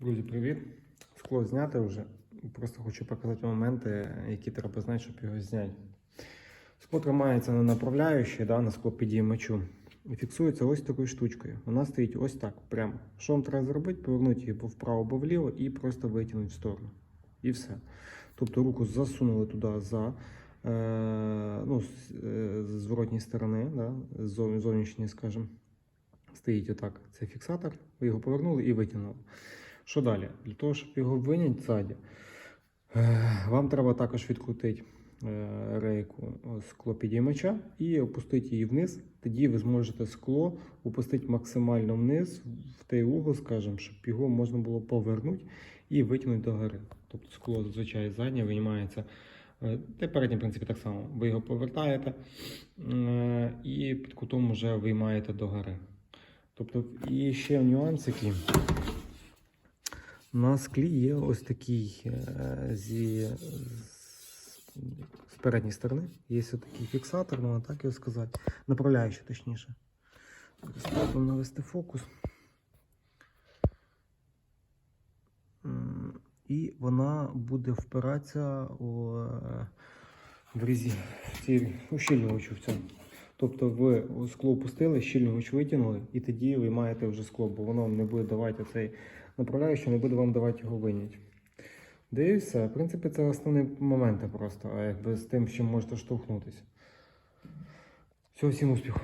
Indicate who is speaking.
Speaker 1: Друзі, привіт! Скло зняти вже. Просто хочу показати моменти, які треба знати, щоб його зняти. Скло тримається на направляючій, да, на склопідіймачу. І фіксується ось такою штучкою. Вона стоїть ось так, прямо. Що вам треба зробити? Повернути її вправо, або вліво і просто витягнути в сторону. І все. Тобто руку засунули туди за е, ну, з, е, зворотньої сторони, да, з зов- зовнішньої, скажімо. Стоїть отак. Це фіксатор. Ви його повернули і витягнули. Що далі? Для того, щоб його виняти ззаді, е, вам треба також відкрутити е, рейку скло підіймача і опустити її вниз. Тоді ви зможете скло опустити максимально вниз, в той угол, скажімо, щоб його можна було повернути і витягнути догори. Тобто скло зазвичай заднє виймається. е, Та переднє, в принципі, так само. Ви його повертаєте е, і під кутом вже виймаєте догори. Тобто, і ще нюанс який. На склі є ось такий е, зі, з, передньої сторони. Є ось такий фіксатор, можна так його сказати. Направляючий, точніше. Спробуємо навести фокус. І вона буде впиратися е, в різі цій ущільнювачу в цьому. Тобто ви скло опустили, щільнювач витягнули, і тоді ви маєте вже скло, бо воно не буде давати цей направляючий, не буде вам давати його виняти. Дивіться. В принципі, це основні моменти просто, а якби з тим, з чим можете штовхнутися. Всього всім успіху.